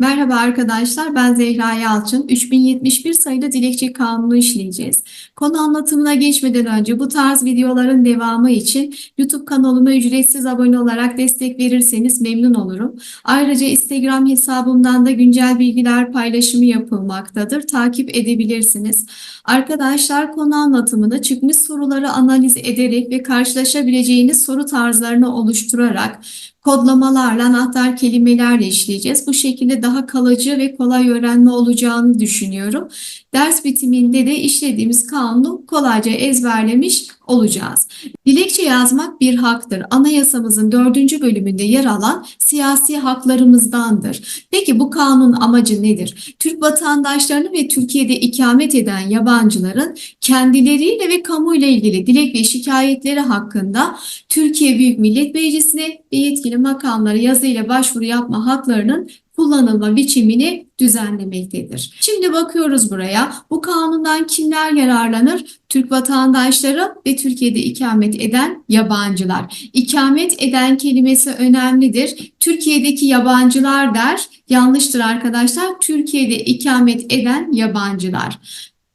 Merhaba arkadaşlar, ben Zehra Yalçın. 3071 sayılı dilekçe kanunu işleyeceğiz. Konu anlatımına geçmeden önce bu tarz videoların devamı için YouTube kanalıma ücretsiz abone olarak destek verirseniz memnun olurum. Ayrıca Instagram hesabımdan da güncel bilgiler paylaşımı yapılmaktadır. Takip edebilirsiniz. Arkadaşlar konu anlatımını çıkmış soruları analiz ederek ve karşılaşabileceğiniz soru tarzlarını oluşturarak kodlamalarla, anahtar kelimelerle işleyeceğiz. Bu şekilde daha kalıcı ve kolay öğrenme olacağını düşünüyorum. Ders bitiminde de işlediğimiz kanunu kolayca ezberlemiş olacağız. Dilekçe yazmak bir haktır. Anayasamızın dördüncü bölümünde yer alan siyasi haklarımızdandır. Peki bu kanun amacı nedir? Türk vatandaşlarını ve Türkiye'de ikamet eden yabancıların kendileriyle ve kamuyla ilgili dilek ve şikayetleri hakkında Türkiye Büyük Millet Meclisi'ne ve yetkili makamlara yazıyla başvuru yapma haklarının kullanılma biçimini düzenlemektedir. Şimdi bakıyoruz buraya. Bu kanundan kimler yararlanır? Türk vatandaşları ve Türkiye'de ikamet eden yabancılar. İkamet eden kelimesi önemlidir. Türkiye'deki yabancılar der. Yanlıştır arkadaşlar. Türkiye'de ikamet eden yabancılar.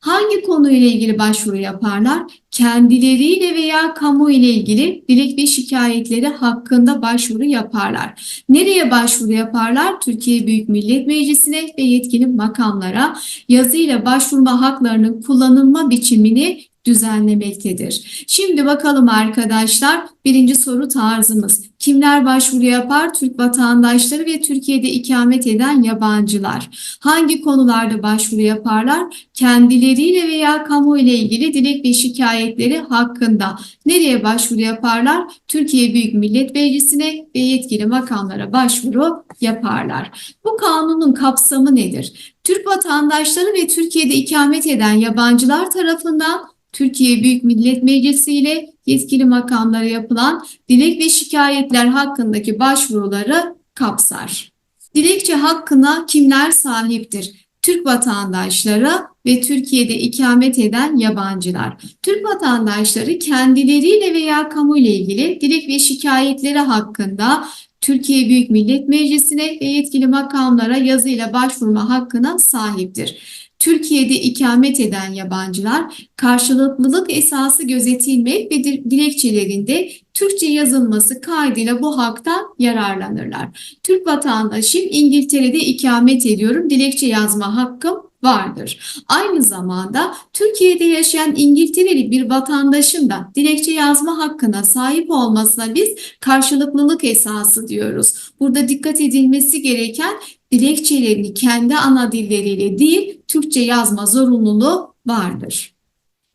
Hangi konuyla ilgili başvuru yaparlar? Kendileriyle veya kamu ile ilgili dilek ve şikayetleri hakkında başvuru yaparlar. Nereye başvuru yaparlar? Türkiye Büyük Millet Meclisi'ne ve yetkili makamlara yazıyla başvurma haklarının kullanılma biçimini düzenlemektedir. Şimdi bakalım arkadaşlar birinci soru tarzımız. Kimler başvuru yapar? Türk vatandaşları ve Türkiye'de ikamet eden yabancılar. Hangi konularda başvuru yaparlar? Kendileriyle veya kamu ile ilgili dilek ve şikayetleri hakkında. Nereye başvuru yaparlar? Türkiye Büyük Millet Meclisi'ne ve yetkili makamlara başvuru yaparlar. Bu kanunun kapsamı nedir? Türk vatandaşları ve Türkiye'de ikamet eden yabancılar tarafından Türkiye Büyük Millet Meclisi ile yetkili makamlara yapılan dilek ve şikayetler hakkındaki başvuruları kapsar. Dilekçe hakkına kimler sahiptir? Türk vatandaşları ve Türkiye'de ikamet eden yabancılar. Türk vatandaşları kendileriyle veya kamu ile ilgili dilek ve şikayetleri hakkında Türkiye Büyük Millet Meclisi'ne ve yetkili makamlara yazıyla başvurma hakkına sahiptir. Türkiye'de ikamet eden yabancılar karşılıklılık esası gözetilmek ve dilekçelerinde Türkçe yazılması kaydıyla bu haktan yararlanırlar. Türk vatandaşım İngiltere'de ikamet ediyorum. Dilekçe yazma hakkım vardır. Aynı zamanda Türkiye'de yaşayan İngiltereli bir vatandaşın da dilekçe yazma hakkına sahip olmasına biz karşılıklılık esası diyoruz. Burada dikkat edilmesi gereken dilekçelerini kendi ana dilleriyle değil Türkçe yazma zorunluluğu vardır.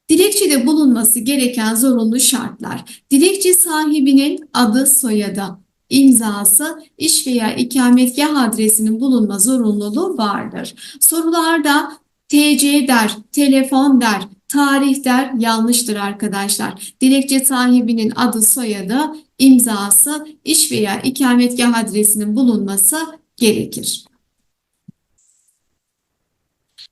Dilekçede bulunması gereken zorunlu şartlar. Dilekçe sahibinin adı, soyadı, imzası, iş veya ikametgah adresinin bulunma zorunluluğu vardır. Sorularda TC der, telefon der, tarih der yanlıştır arkadaşlar. Dilekçe sahibinin adı, soyadı, imzası, iş veya ikametgah adresinin bulunması gerekir.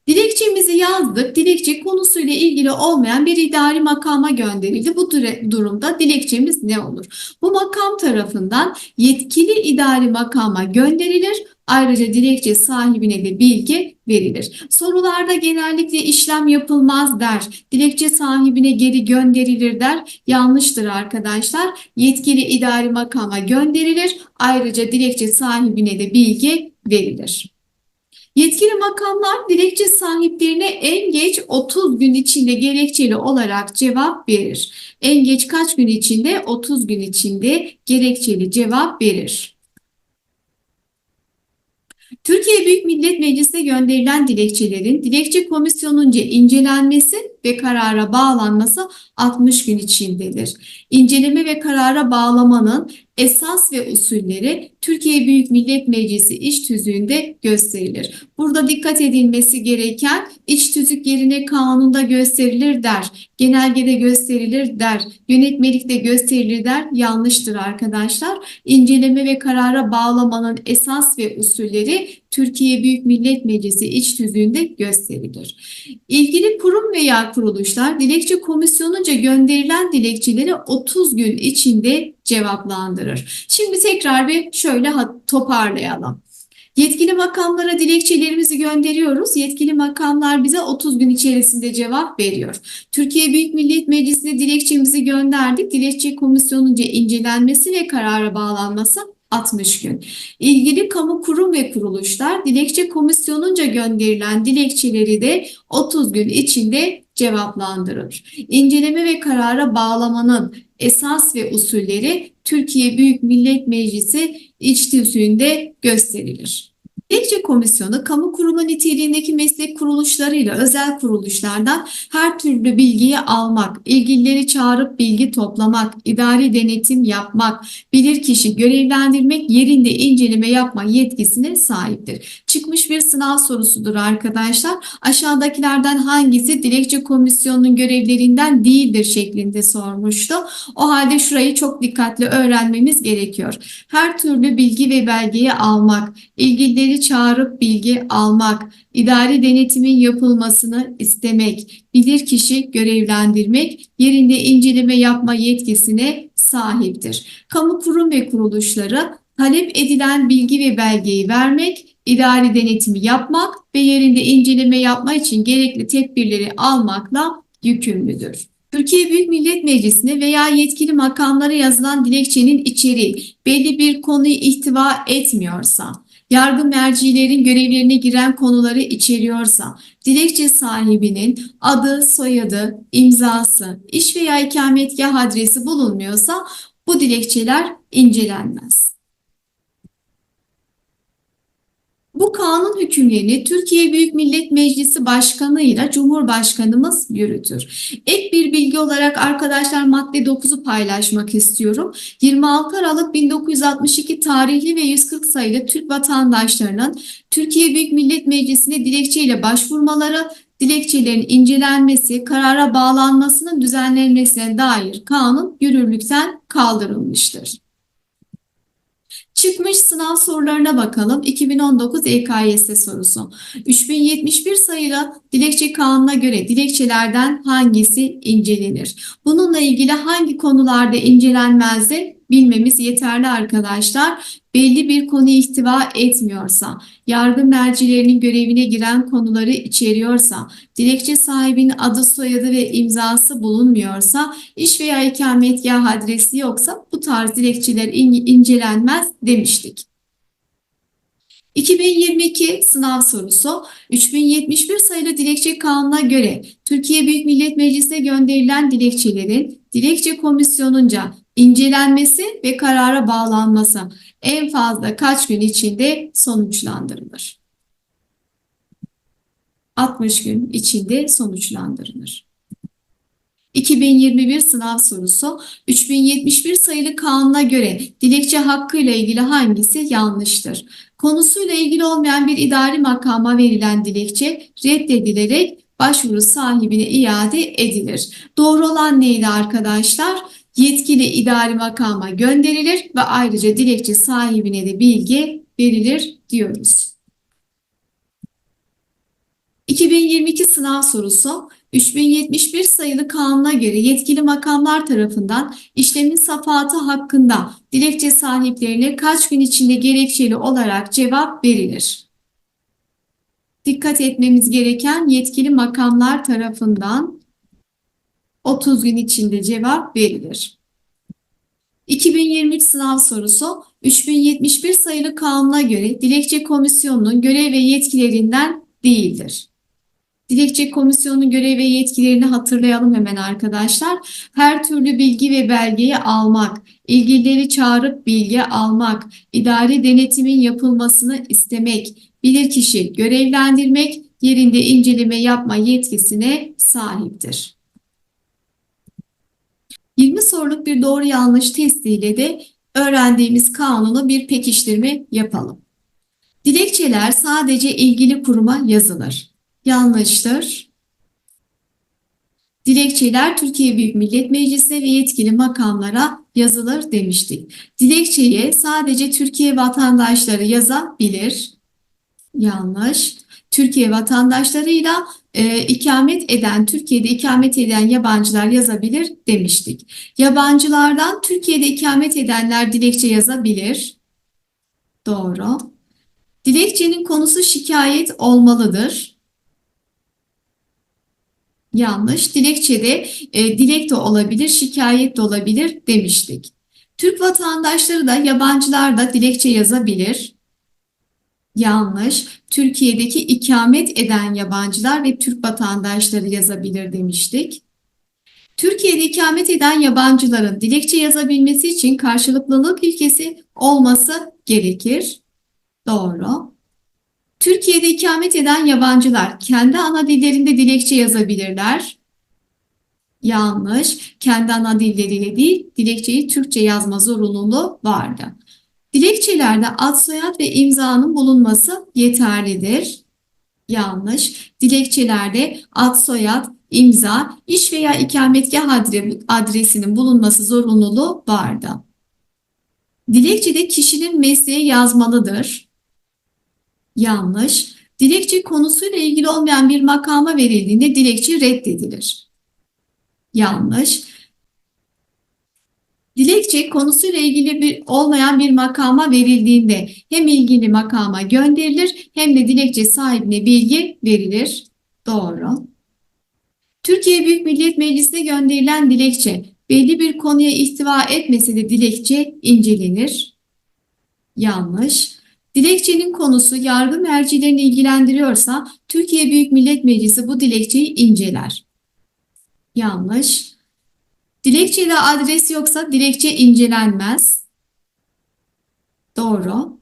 Dilekçemizi yazdık. Dilekçe konusuyla ilgili olmayan bir idari makama gönderildi. Bu durumda dilekçemiz ne olur? Bu makam tarafından yetkili idari makama gönderilir. Ayrıca dilekçe sahibine de bilgi verilir. Sorularda genellikle işlem yapılmaz der. Dilekçe sahibine geri gönderilir der. Yanlıştır arkadaşlar. Yetkili idari makama gönderilir. Ayrıca dilekçe sahibine de bilgi verilir. Yetkili makamlar dilekçe sahiplerine en geç 30 gün içinde gerekçeli olarak cevap verir. En geç kaç gün içinde? 30 gün içinde gerekçeli cevap verir. Türkiye Büyük Millet Meclisi'ne gönderilen dilekçelerin dilekçe komisyonunca incelenmesi ve karara bağlanması 60 gün içindedir. İnceleme ve karara bağlamanın esas ve usulleri Türkiye Büyük Millet Meclisi iç tüzüğünde gösterilir. Burada dikkat edilmesi gereken iç tüzük yerine kanunda gösterilir der, genelgede gösterilir der, yönetmelikte gösterilir der yanlıştır arkadaşlar. İnceleme ve karara bağlamanın esas ve usulleri Türkiye Büyük Millet Meclisi iç tüzüğünde gösterilir. İlgili kurum veya kuruluşlar dilekçe komisyonunca gönderilen dilekçeleri 30 gün içinde cevaplandırır. Şimdi tekrar bir şöyle toparlayalım. Yetkili makamlara dilekçelerimizi gönderiyoruz. Yetkili makamlar bize 30 gün içerisinde cevap veriyor. Türkiye Büyük Millet Meclisi'ne dilekçemizi gönderdik. Dilekçe komisyonunca incelenmesi ve karara bağlanması 60 gün. İlgili kamu kurum ve kuruluşlar dilekçe komisyonunca gönderilen dilekçeleri de 30 gün içinde cevaplandırır. İnceleme ve karara bağlamanın esas ve usulleri Türkiye Büyük Millet Meclisi iç gösterilir. Dilekçe komisyonu kamu kurumu niteliğindeki meslek kuruluşlarıyla özel kuruluşlardan her türlü bilgiyi almak, ilgilileri çağırıp bilgi toplamak, idari denetim yapmak, bilirkişi görevlendirmek, yerinde inceleme yapma yetkisine sahiptir. Çıkmış bir sınav sorusudur arkadaşlar. Aşağıdakilerden hangisi dilekçe komisyonunun görevlerinden değildir şeklinde sormuştu. O halde şurayı çok dikkatli öğrenmemiz gerekiyor. Her türlü bilgi ve belgeyi almak, ilgilileri çağırıp bilgi almak, idari denetimin yapılmasını istemek, bilirkişi görevlendirmek, yerinde inceleme yapma yetkisine sahiptir. Kamu kurum ve kuruluşları talep edilen bilgi ve belgeyi vermek, idari denetimi yapmak ve yerinde inceleme yapma için gerekli tedbirleri almakla yükümlüdür. Türkiye Büyük Millet Meclisi'ne veya yetkili makamlara yazılan dilekçenin içeriği belli bir konuyu ihtiva etmiyorsa, yargı mercilerin görevlerine giren konuları içeriyorsa, dilekçe sahibinin adı, soyadı, imzası, iş veya ikametgah adresi bulunmuyorsa bu dilekçeler incelenmez. Bu kanun hükümlerini Türkiye Büyük Millet Meclisi Başkanı ile Cumhurbaşkanımız yürütür. Ek bir bilgi olarak arkadaşlar madde 9'u paylaşmak istiyorum. 26 Aralık 1962 tarihli ve 140 sayılı Türk vatandaşlarının Türkiye Büyük Millet Meclisi'ne dilekçeyle başvurmaları, dilekçelerin incelenmesi, karara bağlanmasının düzenlenmesine dair kanun yürürlükten kaldırılmıştır. Çıkmış sınav sorularına bakalım. 2019 EKYS sorusu. 3071 sayılı dilekçe kanuna göre dilekçelerden hangisi incelenir? Bununla ilgili hangi konularda incelenmezdir? Bilmemiz yeterli arkadaşlar. Belli bir konu ihtiva etmiyorsa, yargı mercilerinin görevine giren konuları içeriyorsa, dilekçe sahibinin adı, soyadı ve imzası bulunmuyorsa, iş veya ikametgah adresi yoksa bu tarz dilekçeler in- incelenmez demiştik. 2022 sınav sorusu 3071 sayılı dilekçe kanuna göre Türkiye Büyük Millet Meclisi'ne gönderilen dilekçelerin dilekçe komisyonunca incelenmesi ve karara bağlanması en fazla kaç gün içinde sonuçlandırılır? 60 gün içinde sonuçlandırılır. 2021 sınav sorusu 3071 sayılı kanuna göre dilekçe hakkı ile ilgili hangisi yanlıştır? Konusuyla ilgili olmayan bir idari makama verilen dilekçe reddedilerek başvuru sahibine iade edilir. Doğru olan neydi arkadaşlar? Yetkili idari makama gönderilir ve ayrıca dilekçe sahibine de bilgi verilir diyoruz. 2022 sınav sorusu 3071 sayılı kanuna göre yetkili makamlar tarafından işlemin safahatı hakkında dilekçe sahiplerine kaç gün içinde gerekçeli olarak cevap verilir? Dikkat etmemiz gereken yetkili makamlar tarafından 30 gün içinde cevap verilir. 2023 sınav sorusu 3071 sayılı kanuna göre dilekçe komisyonunun görev ve yetkilerinden değildir. Dilekçe komisyonunun görev ve yetkilerini hatırlayalım hemen arkadaşlar. Her türlü bilgi ve belgeyi almak, ilgilileri çağırıp bilgi almak, idari denetimin yapılmasını istemek, bilirkişi görevlendirmek, yerinde inceleme yapma yetkisine sahiptir. 20 soruluk bir doğru yanlış testiyle de öğrendiğimiz kanunu bir pekiştirme yapalım. Dilekçeler sadece ilgili kuruma yazılır. Yanlıştır. Dilekçeler Türkiye Büyük Millet Meclisi'ne ve yetkili makamlara yazılır demiştik. Dilekçeyi sadece Türkiye vatandaşları yazabilir. Yanlış. Türkiye vatandaşlarıyla e, ikamet eden, Türkiye'de ikamet eden yabancılar yazabilir demiştik. Yabancılardan Türkiye'de ikamet edenler dilekçe yazabilir. Doğru. Dilekçenin konusu şikayet olmalıdır. Yanlış. Dilekçede e, dilek de olabilir, şikayet de olabilir demiştik. Türk vatandaşları da yabancılar da dilekçe yazabilir. Yanlış. Türkiye'deki ikamet eden yabancılar ve Türk vatandaşları yazabilir demiştik. Türkiye'de ikamet eden yabancıların dilekçe yazabilmesi için karşılıklılık ilkesi olması gerekir. Doğru. Türkiye'de ikamet eden yabancılar kendi ana dillerinde dilekçe yazabilirler. Yanlış. Kendi ana dilleriyle değil, dilekçeyi Türkçe yazma zorunluluğu vardı. Dilekçelerde ad soyad ve imzanın bulunması yeterlidir. Yanlış. Dilekçelerde ad soyad, imza, iş veya ikametgah adre- adresinin bulunması zorunluluğu vardı. Dilekçede kişinin mesleği yazmalıdır. Yanlış. Dilekçe konusuyla ilgili olmayan bir makama verildiğinde dilekçe reddedilir. Yanlış. Dilekçe konusuyla ilgili bir olmayan bir makama verildiğinde hem ilgili makama gönderilir hem de dilekçe sahibine bilgi verilir. Doğru. Türkiye Büyük Millet Meclisi'ne gönderilen dilekçe belli bir konuya ihtiva etmese de dilekçe incelenir. Yanlış. Dilekçenin konusu yargı mercilerini ilgilendiriyorsa Türkiye Büyük Millet Meclisi bu dilekçeyi inceler. Yanlış. Dilekçede adres yoksa dilekçe incelenmez. Doğru.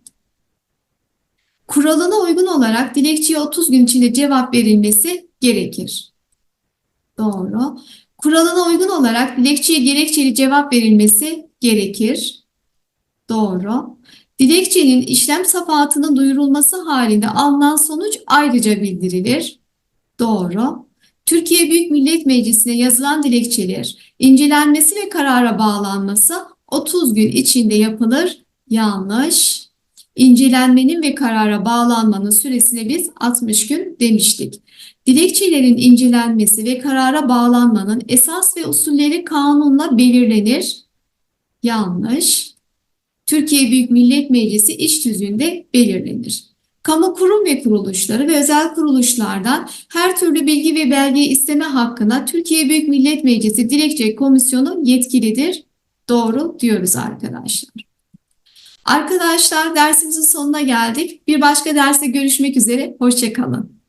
Kuralına uygun olarak dilekçeye 30 gün içinde cevap verilmesi gerekir. Doğru. Kuralına uygun olarak dilekçeye gerekçeli cevap verilmesi gerekir. Doğru. Dilekçenin işlem safahatının duyurulması halinde alınan sonuç ayrıca bildirilir. Doğru. Türkiye Büyük Millet Meclisi'ne yazılan dilekçeler incelenmesi ve karara bağlanması 30 gün içinde yapılır. Yanlış. İncelenmenin ve karara bağlanmanın süresine biz 60 gün demiştik. Dilekçelerin incelenmesi ve karara bağlanmanın esas ve usulleri kanunla belirlenir. Yanlış. Türkiye Büyük Millet Meclisi iş tüzüğünde belirlenir. Kamu kurum ve kuruluşları ve özel kuruluşlardan her türlü bilgi ve belge isteme hakkına Türkiye Büyük Millet Meclisi Dilekçe Komisyonu yetkilidir. Doğru diyoruz arkadaşlar. Arkadaşlar dersimizin sonuna geldik. Bir başka derste görüşmek üzere. Hoşçakalın.